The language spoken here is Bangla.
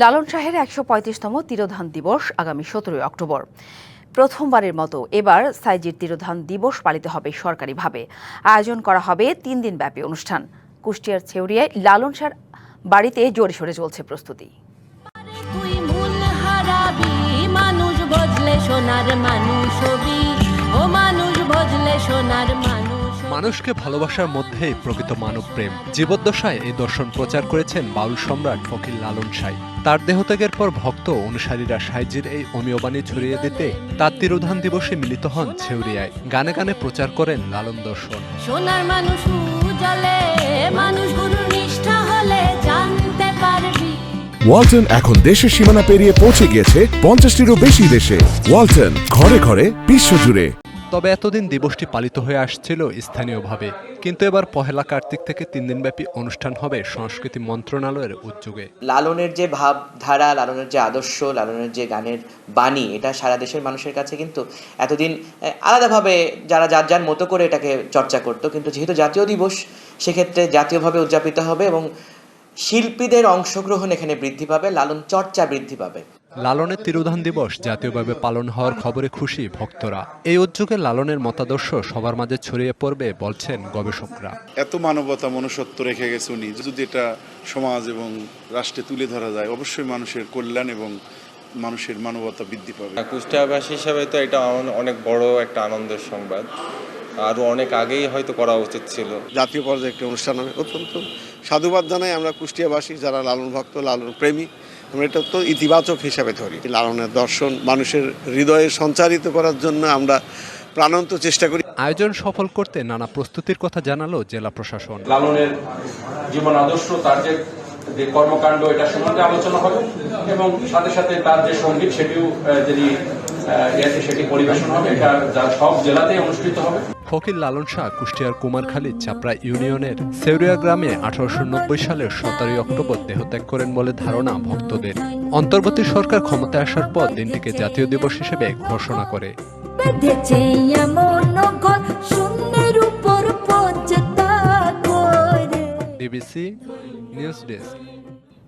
লালন শাহের একশো পঁয়ত্রিশতম তিরোধান দিবস আগামী সতেরোই অক্টোবর। প্রথমবারের মতো এবার সাইজির তিরোধান দিবস পালিত হবে সরকারিভাবে। আয়োজন করা হবে তিন দিন ব্যাপী অনুষ্ঠান। কুষ্টিয়ার ছেউরিয়ায় লালন শাহর বাড়িতে জোরে সোরে চলছে প্রস্তুতি। মানুষকে ভালোবাসার মধ্যেই প্রকৃত মানব প্রেম জীবদ্দশায় এই দর্শন প্রচার করেছেন বাউল সম্রাট ফকির লালন সাই তার দেহত্যাগের পর ভক্ত অনুসারীরা সাইজির এই অমীয়বাণী ছড়িয়ে দিতে তার তিরোধান দিবসে মিলিত হন ছেউরিয়ায়। গানে গানে প্রচার করেন লালন দর্শন। সোনার মানুষ উজলে মানুষ গুরুর নিষ্ঠা হলে জানতে পারবি। ওয়ালটন এখন দেশের সীমানা পেরিয়ে পৌঁছে গিয়েছে পঞ্চাশটিরও বেশি দেশে। ওয়ালটন ঘরে ঘরে বিশ্বজুড়ে। তবে এতদিন দিবসটি পালিত হয়ে আসছিল স্থানীয়ভাবে। কিন্তু এবার পহেলা কার্তিক থেকে তিন দিনব্যাপী অনুষ্ঠান হবে সংস্কৃতি মন্ত্রণালয়ের উদ্যোগে। লালনের যে ভাবধারা, লালনের যে আদর্শ, লালনের যে গানের বাণী, এটা সারা দেশের মানুষের কাছে কিন্তু এতদিন আলাদাভাবে যারা যার যার মতো করে এটাকে চর্চা করতো। কিন্তু যেহেতু জাতীয় দিবস, সেক্ষেত্রে জাতীয়ভাবে উদযাপিত হবে এবং শিল্পীদের অংশগ্রহণ এখানে বৃদ্ধি পাবে, লালন চর্চা বৃদ্ধি পাবে। লালনের তিরোধান দিবস জাতীয়ভাবে পালন হওয়ার খবরে খুশি ভক্তরা। এই উদ্যোগে লালনের মতাদর্শ সবার মাঝে ছড়িয়ে পড়বে বলছেন গবেষকরা। এত মানবতা মনুষ্যত্ব রেখে গেছে উনি যদি এটা সমাজ এবং রাষ্ট্রে তুলে ধরা যায় অবশ্যই মানুষের কল্যাণ এবং মানুষের মানবতা বৃদ্ধি পাবে। কুষ্টিয়াবাসী হিসাবে তো এটা অনেক বড় একটা আনন্দের সংবাদ। আরও অনেক আগেই হয়তো করা উচিত ছিল। জাতীয় পর্যায়ে একটি অনুষ্ঠান হবে। অত্যন্ত সাধুবাদ জানাই আমরা কুষ্টিয়াবাসী যারা লালন ভক্ত লালন প্রেমী। আমরা এটা তো ইতিবাচক হিসাবে ধরি। লালনের দর্শন মানুষের হৃদয়ে সঞ্চারিত করার জন্য আমরা প্রাণন্ত চেষ্টা করি। আয়োজন সফল করতে নানা প্রস্তুতির কথা জানালো জেলা প্রশাসন। লালনের জীবন আদর্শ তার যে যে কর্মকাণ্ড এটা সম্বন্ধে আলোচনা হবে এবং সাথে সাথে তার যে সংগীত সেটিও যদি সেটি পরিবেশন হবে। এটা যা সব জেলাতেই অনুষ্ঠিত হবে। ফকির লালন শাহ কুষ্টিয়ার কুমারখালী চাপড়া ইউনিয়নের সেউরিয়া গ্রামে আঠারোশো নব্বই সালের সতেরোই অক্টোবর দেহত্যাগ করেন বলে ধারণা ভক্তদের। অন্তর্বর্তী সরকার ক্ষমতায় আসার পর দিনটিকে জাতীয় দিবস হিসেবে ঘোষণা করে। DBC News